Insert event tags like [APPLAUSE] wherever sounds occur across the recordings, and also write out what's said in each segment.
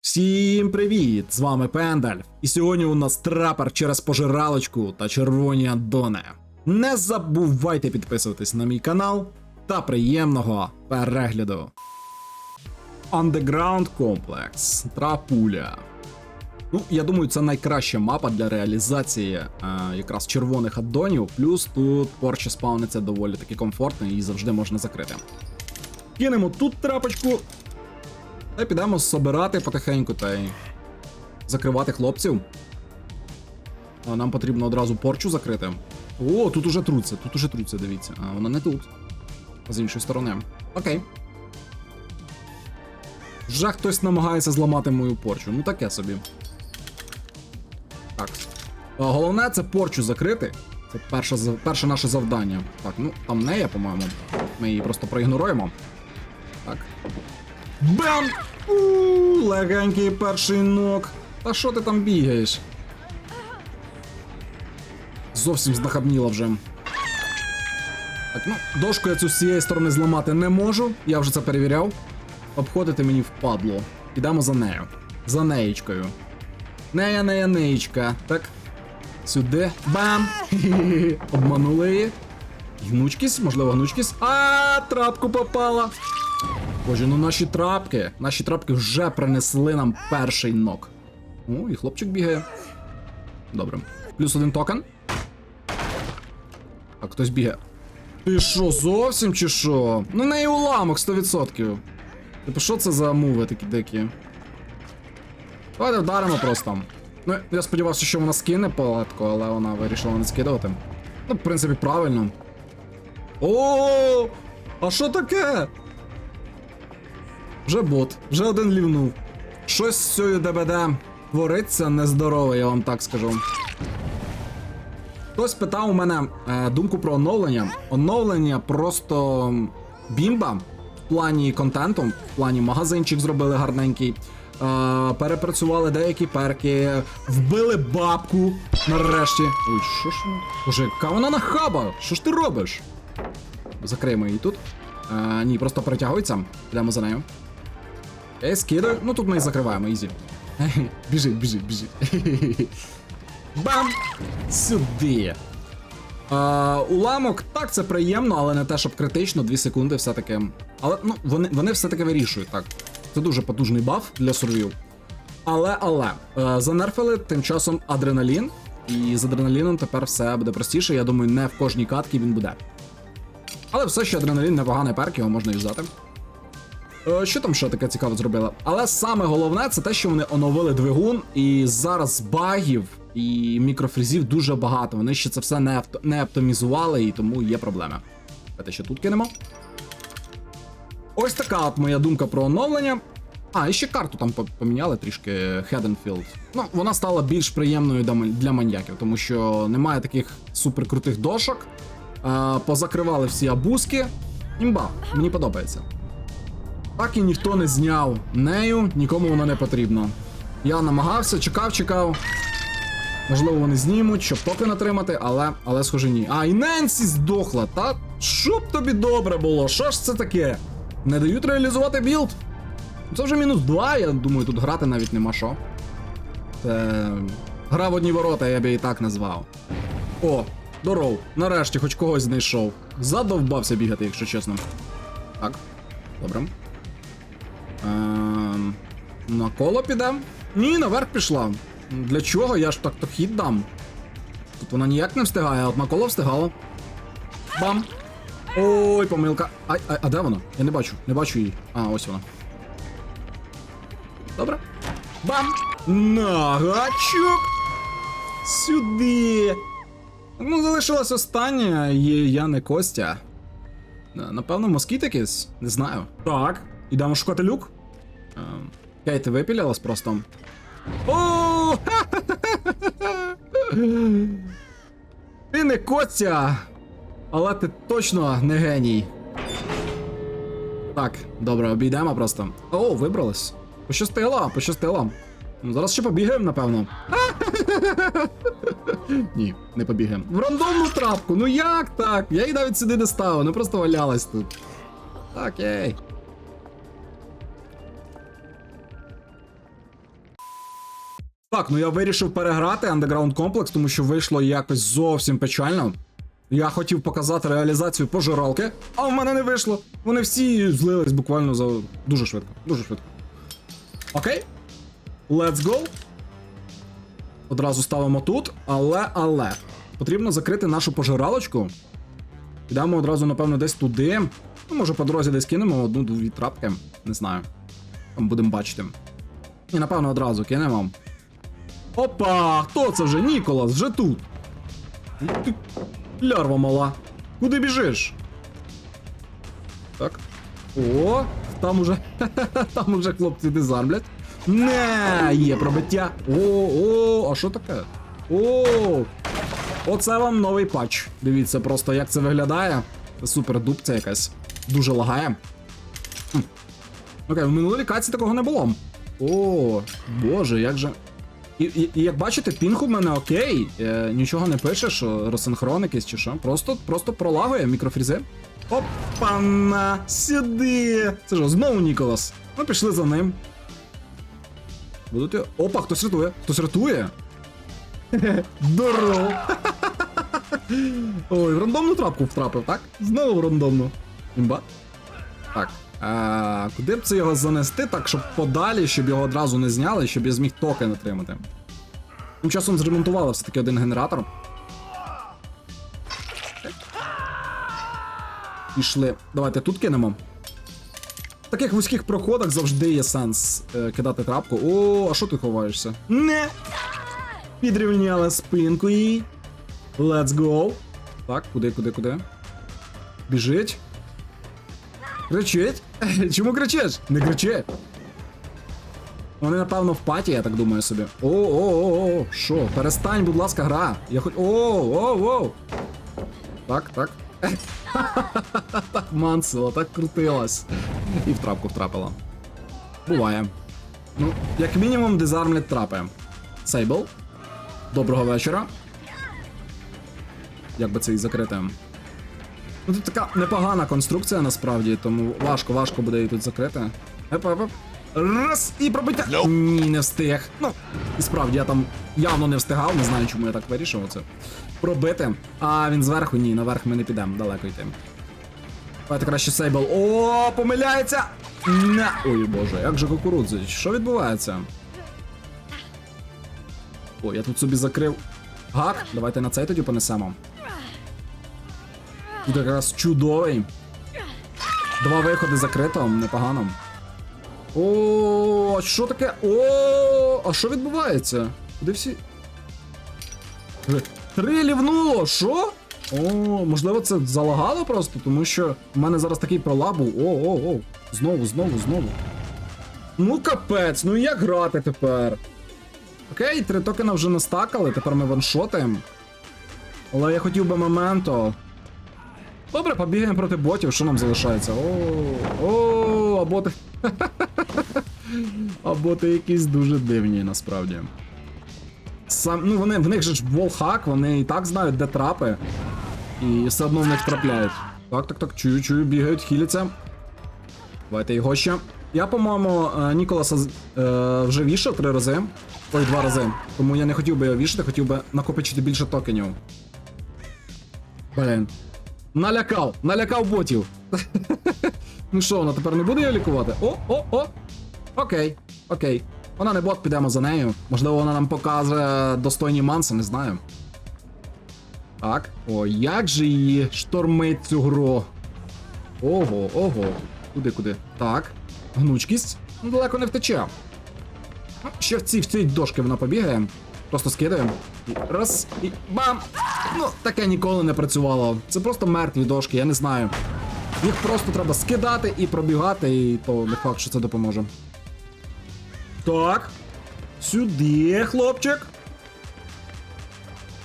Всім привіт! З вами Пендальф. І сьогодні у нас трапер через пожиралочку та червоні аддони. Не забувайте підписуватись на мій канал та приємного перегляду. Underground Complex Трапуля. Ну, я думаю, це найкраща мапа для реалізації е, якраз червоних аддонів. Плюс тут порчі спавниться доволі таки комфортно і завжди можна закрити. Кинемо тут трапочку, та підемо собирати потихеньку та й закривати хлопців. А нам потрібно одразу порчу закрити. О, тут уже труться, тут уже труться, дивіться. А вона не тут. З іншої сторони. Окей. Вже хтось намагається зламати мою порчу. Ну таке собі. Так. А, головне це порчу закрити. Це перше, перше наше завдання. Так, ну там не є, по-моєму. Ми її просто проігноруємо. Так. Бам! У, легенький перший нок. Та що ти там бігаєш? Зовсім знахабніла вже. Так, ну, дошку я цю з цієї сторони зламати не можу, я вже це перевіряв. Обходити мені впадло. Ідемо за нею. За неєчкою. Нея, нея, неєчка. Так. Сюди. Бам! [LAUGHS] Обманули її. Гнучкість, можливо, гнучкість. А, трапку попала. Боже, ну наші трапки, наші трапки вже принесли нам перший нок. О, і хлопчик бігає. Добре. Плюс один токен. Так, хтось бігає. Ти що, зовсім чи що? Ну неї уламок 100%. Типу, що це за муви такі дикі? Давайте вдаримо просто. Ну, я сподівався, що вона скине палатку, але вона вирішила не скидувати. Ну, в принципі, правильно. О, а що таке? Вже бот, вже один лівнув. Щось з цією ДБД твориться нездорове, я вам так скажу. Хтось питав у мене е, думку про оновлення. Оновлення просто бімба в плані контенту, в плані магазинчик зробили гарненький. Е, перепрацювали деякі перки, вбили бабку нарешті. Ой, що ж? Боже, яка вона нахаба? Що ж ти робиш? Закриємо її тут. Е, ні, просто перетягується. Йдемо за нею. Ей, скидаю. Ну тут ми і закриваємо, ізі. [LAUGHS] Біжи, біжи, біжи. [LAUGHS] Бам! Сюди. А, уламок, так, це приємно, але не те, щоб критично, 2 секунди все-таки. Але ну, вони, вони все-таки вирішують, так. Це дуже потужний баф для сурвів. Але, але, е, занерфили тим часом адреналін, і з адреналіном тепер все буде простіше. Я думаю, не в кожній катці він буде. Але все ще адреналін непоганий перк, його можна юзати. Е, Що там ще таке цікаве зробили? Але саме головне це те, що вони оновили двигун, і зараз багів і мікрофрізів дуже багато. Вони ще це все не, авто, не оптимізували, і тому є проблеми. Давайте ще тут кинемо. Ось така от моя думка про оновлення. А, і ще карту там поміняли трішки Haddonfield. Ну, вона стала більш приємною для маньяків, тому що немає таких суперкрутих дошок. Е, позакривали всі абузки. Імба, мені подобається. Так і ніхто не зняв нею, нікому воно не потрібно. Я намагався, чекав, чекав. Можливо, вони знімуть, щоб токен отримати, але, але схоже ні. А, і Ненсі здохла, та щоб тобі добре було, що ж це таке? Не дають реалізувати білд? Це вже мінус 2, я думаю, тут грати навіть нема що. Це... Гра в одні ворота, я би і так назвав. О, здоров, нарешті хоч когось знайшов. Задовбався бігати, якщо чесно. Так, добре. Ем, на коло підем? Ні, наверх пішла. Для чого? Я ж так то хід дам. Тут вона ніяк не встигає, а от на коло встигала. Бам! Ой, помилка. Ай, ай, а де вона? Я не бачу, не бачу її. А, ось вона. Добре. Бам! На, гачок! Сюди! Ну, залишилась остання, є я не Костя. Е, Напевно, москіт якийсь, не знаю. Так, ідемо шукати люк. Ем, Кейт випілялась просто. О! [LAUGHS] Ти не Костя! Але ти точно не геній. Так, добре, обійдемо просто. О, вибралась. Пощастило, пощастило. Ну, зараз ще побігаємо, напевно. [LAUGHS] Ні, не побігаємо. В рандомну трапку, ну як так? Я її навіть сюди не ставив, ну просто валялась тут. Окей. Так, ну я вирішив переграти Underground Complex, тому що вийшло якось зовсім печально. Я хотів показати реалізацію пожиралки, а в мене не вийшло. Вони всі злились буквально за дуже швидко. Дуже швидко. Окей. Let's go. Одразу ставимо тут, але, але. Потрібно закрити нашу пожиралочку. Підемо одразу, напевно, десь туди. Ну, може, по дорозі десь кинемо одну-дві трапки. Не знаю. Там будемо бачити. І, напевно, одразу кинемо. Опа! Хто це вже? Ніколас, вже тут. Ти лярва мала. Куди біжиш? Так. О, там уже. [LAUGHS] там уже хлопці дизармлять. Не, є пробиття. О, о, а що таке? О, оце вам новий патч. Дивіться просто, як це виглядає. Це супер дубця якась. Дуже лагає. Хм. Окей, в минулій каці такого не було. О, боже, як же. І, і, як бачите, пінг у мене окей. Е, нічого не пише, що розсинхрон якийсь чи що. Просто, просто пролагує мікрофрізи. Опа-на! Сюди! Це ж знову Ніколас. Ми пішли за ним. Будете. Опа, хтось рятує. Хтось рятує. Здорово. Ой, в рандомну трапку втрапив, так? Знову в рандомну. Імба. Так. А, куди б це його занести, так, щоб подалі, щоб його одразу не зняли, щоб я зміг токен отримати. Тим часом зремонтували все-таки один генератор. Пішли. Давайте тут кинемо. В таких вузьких проходах завжди є сенс е, кидати трапку. О, а що ти ховаєшся? Не! Підрівняла спинку їй. Let's go. Так, куди, куди, куди? Біжить. Кричить? [LAUGHS] Чому кричиш? Не кричи. Вони, напевно, в паті, я так думаю собі. О, о, о, о, що? Перестань, будь ласка, гра. Я хоч. О, о, о. Так, так. [LAUGHS] так мансила, так крутилась. І в трапку втрапила. Буває. Ну, як мінімум, дизармлять трапи. Сейбл. Доброго вечора. Як би це і закрити? Ну тут така непогана конструкція насправді, тому важко, важко буде її тут закрити. Еп. Раз і пробиття. Ні, не встиг. Ну, і справді я там явно не встигав, не знаю, чому я так вирішив це. Пробити. А він зверху, ні, наверх ми не підемо, далеко йти. Давайте краще сейбл. О, помиляється! Не. Ой боже, як же кукурудзи? Що відбувається? О, я тут собі закрив. Гак, давайте на цей тоді понесемо. Тут якраз чудовий. Два виходи закрито, непогано. О, а що таке? О, а що відбувається? Куди всі? Три- Три лівнуло, що? О, можливо, це залагало просто, тому що в мене зараз такий пролаб був. О, о, о. Знову, знову, знову. Ну капець, ну як грати тепер? Окей, три токена вже настакали, тепер ми ваншотаємо. Але я хотів би моменто. Добре, побігаємо проти ботів, що нам залишається? О, о, а боти. [LAUGHS] а боти якісь дуже дивні насправді. Сам, ну вони, в них же ж волхак, вони і так знають, де трапи. І все одно в них трапляють. Так, так, так, чую, чую, бігають, хіляться. Давайте його ще. Я, по-моєму, е, Ніколаса е, вже вішав три рази. Ой, два рази. Тому я не хотів би його вішати, хотів би накопичити більше токенів. Блін. Налякав, налякав ботів. [LAUGHS] ну що, вона тепер не буде його лікувати? О, о, о! Окей, окей. Вона не бот, підемо за нею. Можливо, вона нам покаже достойні манси, не знаю. Так. О, як же її штормить цю гру. Ого, ого. Куди, куди? Так. Гнучкість. Ну, далеко не втече. Ще в ці в ці дошки вона побігає. Просто скидаємо. І раз, і бам! Ну, таке ніколи не працювало. Це просто мертві дошки, я не знаю. Їх просто треба скидати і пробігати, і то не факт, що це допоможе. Так. Сюди, хлопчик.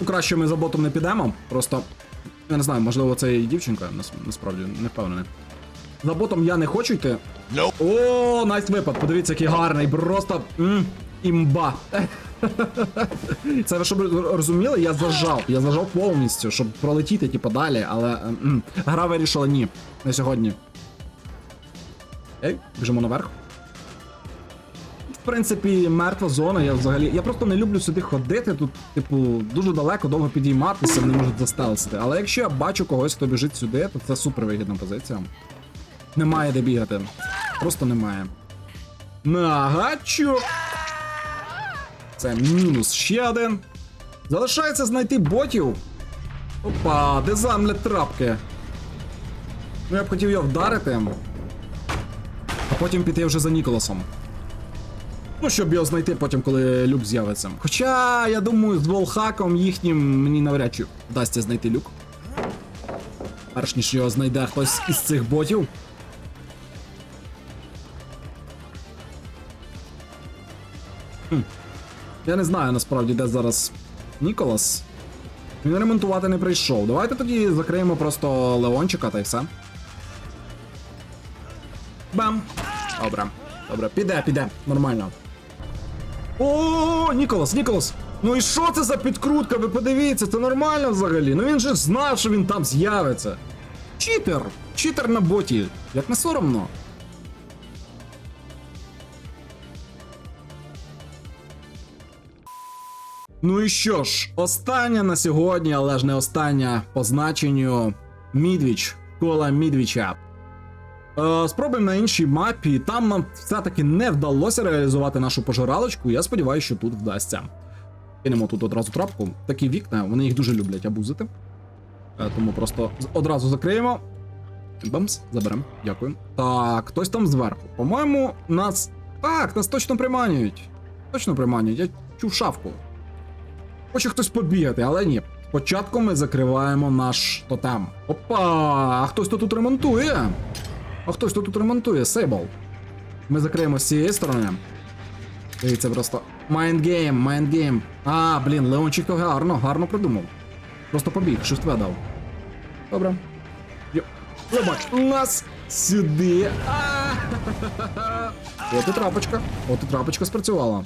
Ну, краще ми за ботом не підемо. Просто. Я не знаю, можливо, це і дівчинка, нас- насправді, не впевнений. За ботом я не хочу йти. О, найс випад. Подивіться, який гарний. Просто м, імба. Це ви щоб розуміли, я зажав. Я зажав повністю, щоб пролетіти, типу, далі, але гра вирішила ні. Не сьогодні. Ей, біжимо наверх. в принципі, мертва зона. Я взагалі. Я просто не люблю сюди ходити. Тут, типу, дуже далеко, довго підійматися, вони можуть застелити. Але якщо я бачу когось, хто біжить сюди, то це супер вигідна позиція. Немає де бігати. Просто немає. Нагачу. Це мінус ще один. Залишається знайти ботів. Опа, де замлять трапки. Ну я б хотів його вдарити. А потім піти вже за Ніколасом. Ну, щоб його знайти потім, коли люк з'явиться. Хоча, я думаю, з волхаком їхнім мені навряд чи вдасться знайти люк. Перш ніж його знайде хтось із цих ботів. Хм. Я не знаю насправді, де зараз Ніколас. Він ремонтувати не прийшов. Давайте тоді закриємо просто Леончика та й все. Бам! Добре. Добре, піде, піде, нормально. О, Ніколас, Ніколас! Ну і що це за підкрутка? Ви подивіться, це нормально взагалі. Ну він же знав, що він там з'явиться. Читер! Читер на боті. Як не соромно. Ну і що ж, остання на сьогодні, але ж не остання по значенню Мідвіч, кола Мідвіча. Е, спробуємо на іншій мапі. Там нам все-таки не вдалося реалізувати нашу пожиралочку. Я сподіваюся, що тут вдасться. Кинемо тут одразу трапку. Такі вікна, вони їх дуже люблять абузити. Е, тому просто одразу закриємо. Бамс, заберемо. Дякую. Так, хтось там зверху. По-моєму, нас. Так, нас точно приманюють. Точно приманюють. Я чув шавку. Хоче хтось побігати, але ні. Спочатку ми закриваємо наш тотем. Опа! А хтось то тут ремонтує? А хтось то тут ремонтує, Сейбл. Ми закриємо з цієї сторони. Дивіться, просто. Майндгейм, майндгейм. А, блін, Леончик то гарно, гарно придумав. Просто побіг, щось тебе дав. Добре. Йо. Лебач, нас сюди. [LAUGHS] От і трапочка. От і трапочка спрацювала.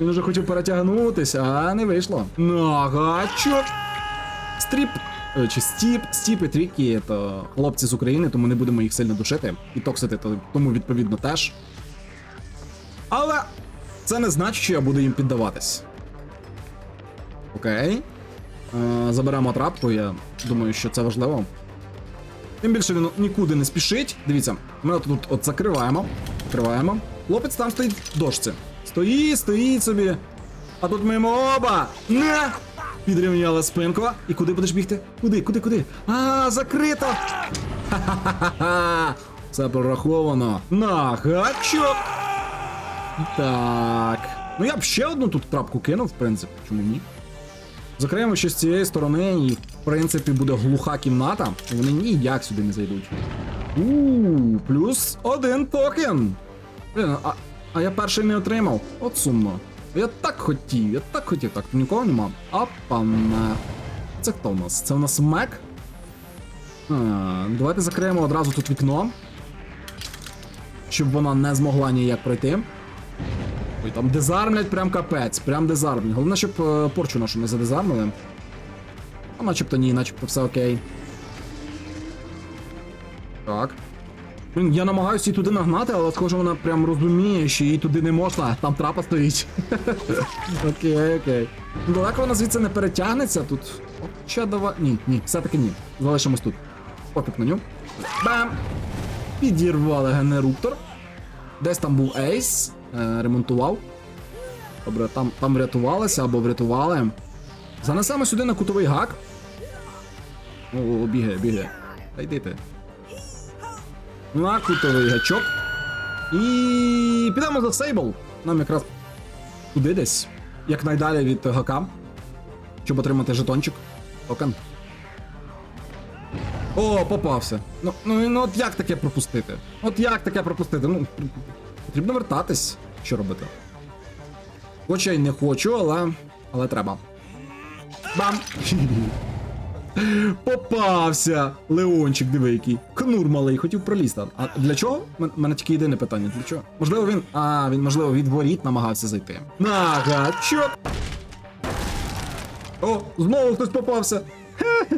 Він уже хотів перетягнутися, а не вийшло. Нагачок. Стріп. е, Чи стіп, стіп і трікі, то хлопці з України, тому не будемо їх сильно душити. І токсити, то, тому відповідно теж. Але це не значить, що я буду їм піддаватись. Окей. Е, заберемо трапку, я думаю, що це важливо. Тим більше він нікуди не спішить. Дивіться, ми от тут от закриваємо. Закриваємо. Хлопець там стоїть в дошці. Стоїть, стоїть собі. А тут мимо оба! Не! Підрівняла спинку. І куди будеш бігти? Куди, куди, куди? А, закрито! Ха-ха-ха-ха! Це прораховано. На гачок! Так. Ну я б ще одну тут трапку кинув, в принципі, чому ні? Закриємо ще з цієї сторони, і в принципі буде глуха кімната, вони ніяк сюди не зайдуть. Ууу, плюс один токен. Блін, а, а я перший не отримав. От сумно. Я так хотів, я так хотів. Так, нікого нема. Апана. Це хто у нас? Це у нас Мек? А, давайте закриємо одразу тут вікно. Щоб вона не змогла ніяк пройти. Ой, там дезармлять прям капець, прям дезармлять. Головне, щоб е, порчу нашу не задезармили. А начебто ні, начебто все окей. Так. Я намагаюся її туди нагнати, але схоже, вона прям розуміє, що їй туди не можна, там трапа стоїть. [LAUGHS] окей, окей. Далеко вона звідси не перетягнеться тут. Хоча давай. Ні, ні, все-таки ні. Залишимось тут. Пофіг на ню. Бам! Підірвали генеруктор. Десь там був ейс, е, ремонтував. Добре, там, там врятувалися або врятували. Занесемо сюди на кутовий гак. О, бігає, бігає. Та йди ти. На кутовий гачок. І підемо за сейбл. Нам якраз туди десь. Якнайдалі від гака. Щоб отримати жетончик. Токен. О, попався. Ну, ну, ну от як таке пропустити? От як таке пропустити? Ну, потрібно вертатись. Що робити? Хоча й не хочу, але. але треба. Бам! [LAUGHS] Попався! Леончик, диви який. Кнур малий, хотів пролізти. А для чого? Мене тільки єдине питання. Для чого? Можливо, він. А, він, можливо, від воріт намагався зайти. Нага, чо? О, знову хтось попався.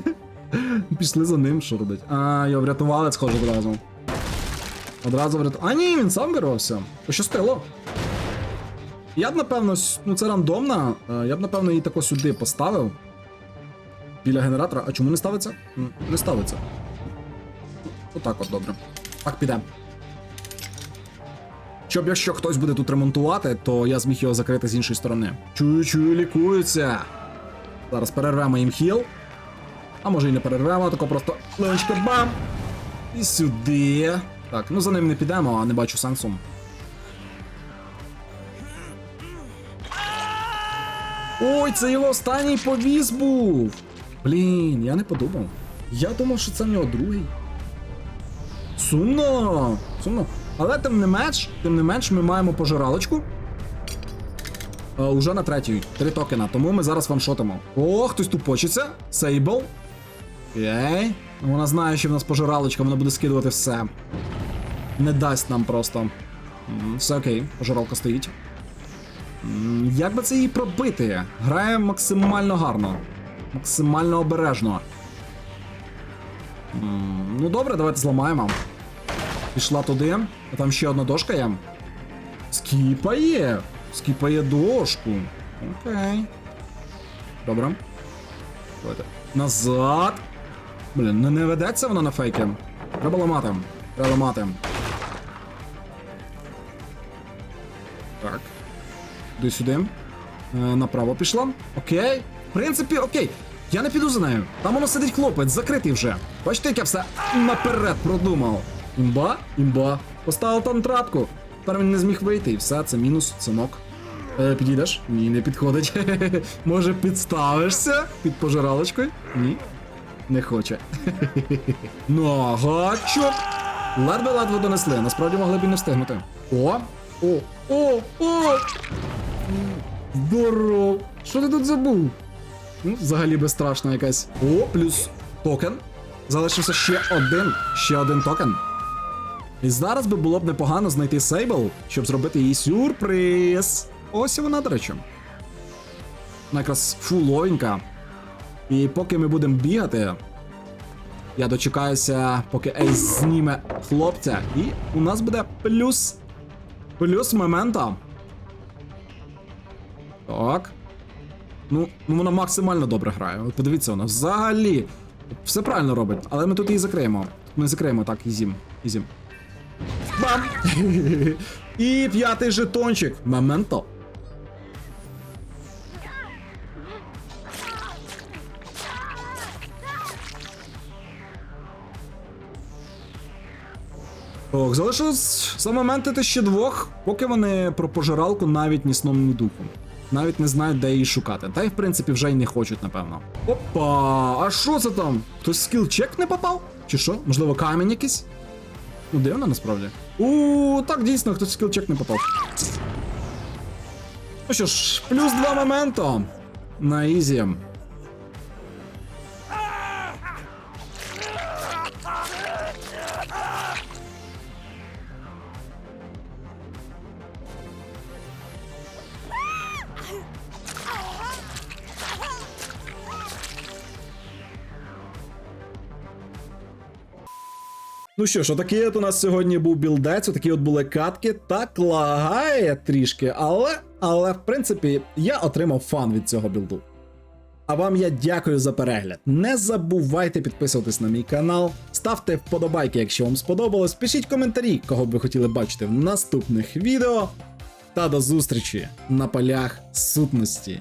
[LAUGHS] Пішли за ним, що робить. А, його врятували, схоже, одразу. Одразу врятували. А ні, він сам вирвався. Пощастило. Я б, напевно, ну це рандомна. Я б, напевно, її тако сюди поставив. Біля генератора. А чому не ставиться? Не ставиться. Отак от добре. Так піде. Щоб якщо хтось буде тут ремонтувати, то я зміг його закрити з іншої сторони. Чую, чую, лікуються. Зараз перервемо їм хіл. А може і не перервемо, тако просто легонечко бам! І сюди. Так, ну за ним не підемо, а не бачу сенсу. Ой, це його останній повіз був. Блін, я не подумав. Я думав, що це в нього другий. Сумно. Сумно. Але тим не менш, тим не менш, ми маємо пожиралочку. Е, уже на третій. Три токена, тому ми зараз ваншотимо. О, хтось тут почиться. Сейбл. Окей. Вона знає, що в нас пожиралочка, вона буде скидувати все. Не дасть нам просто. Все окей, пожиралка стоїть. Як би це її пробити? Грає максимально гарно. Максимально обережно. Ну добре, давайте зламаємо. Пішла туди, а там ще одна дошка є. Скіпає. Скіпає дошку. Окей. Добре. Давайте. Назад. Блін, не, ведеться вона на фейки. Треба ламати. Треба ламати. Так. Іди сюди. Е, направо пішла. Окей. В принципі, окей. Я не піду за нею. Там воно сидить хлопець, закритий вже. Бачите, як я все наперед продумав. Імба, імба. Поставив там трапку. Тепер він не зміг вийти, і все, це мінус, синок. Е, підійдеш? Ні, не підходить. [LAUGHS] Може, підставишся під пожиралочкою? Ні. Не хоче. [LAUGHS] Нагачок. Ледве-ледве донесли, насправді могли б і не встигнути. О! О! О! О! Здоров! Що ти тут забув? Ну, взагалі безстрашна якась. О, плюс токен. Залишився ще один, ще один токен. І зараз би було б непогано знайти Сейбл, щоб зробити їй сюрприз. Ось і вона, до речі. Вона якраз фуловенька. І поки ми будемо бігати, я дочекаюся, поки Ейс зніме хлопця, і у нас буде плюс. Плюс момента. Так. Ну, ну вона максимально добре грає. От подивіться, вона взагалі все правильно робить, але ми тут її закриємо. Ми закриємо так, ізім. Ізім. Бам! [LAUGHS] І п'ятий жетончик. Моменто. Ох, залишилось замоментити ще двох, поки вони про пожиралку навіть ні сном, ні духом. Навіть не знають, де її шукати. Та й в принципі вже й не хочуть, напевно. Опа! А що це там? Хтось скіл чек не попав? Чи що? Можливо, камінь якийсь? Ну, дивно насправді. У, так дійсно, хтось скіл чек не попав. Ну що ж, плюс два моменту. На ізі. Ну що ж, отакий от у нас сьогодні був білдець, отакі от були катки. Так лагає трішки, але, але в принципі я отримав фан від цього білду. А вам я дякую за перегляд. Не забувайте підписуватись на мій канал, ставте вподобайки, якщо вам сподобалось. Пишіть коментарі, кого б ви хотіли бачити в наступних відео. Та до зустрічі на полях сутності.